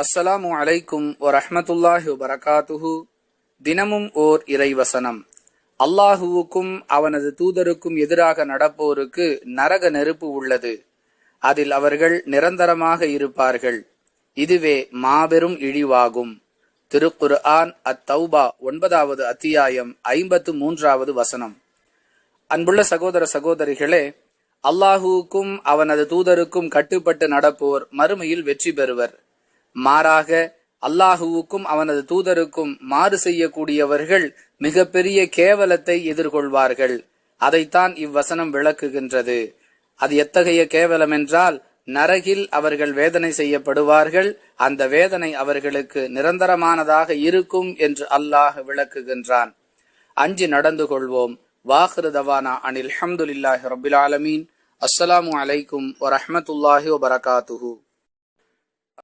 அஸ்ஸலாமு அலைக்கும் வரஹமத்துல்லாஹி வபரகாத்துஹு. தினமும் ஓர் இறைவசனம். அல்லாஹுவுக்கும் அவனது தூதருக்கும் எதிராக நடப்போருக்கு நரக நெருப்பு உள்ளது. அதில் அவர்கள் நிரந்தரமாக இருப்பார்கள். இதுவே மாபெரும் இழிவாகும். திருக்குர் ஆன் அத் தௌபா ஒன்பதாவது அத்தியாயம் ஐம்பத்து மூன்றாவது வசனம். அன்புள்ள சகோதர சகோதரிகளே அல்லாஹுவுக்கும் அவனது தூதருக்கும் கட்டுப்பட்டு நடப்போர் மறுமையில் வெற்றி பெறுவர். மாறாக அல்லாஹுவுக்கும் அவனது தூதருக்கும் மாறு செய்யக்கூடியவர்கள் மிகப்பெரிய கேவலத்தை எதிர்கொள்வார்கள். அதைத்தான் இவ்வசனம் விளக்குகின்றது. அது எத்தகைய கேவலம் என்றால் நரகில் அவர்கள் வேதனை செய்யப்படுவார்கள் அந்த வேதனை அவர்களுக்கு நிரந்தரமானதாக இருக்கும் என்று அல்லாஹ் விளக்குகின்றான். அஞ்சு நடந்து கொள்வோம். வாஹிரு தவானா அனில் அஹமதுல்லாஹி ரபில் ஆலமீன். அஸ்ஸலாமு அலைக்கும் வரஹமத்துல்லாஹி வபரகாத்துஹூ.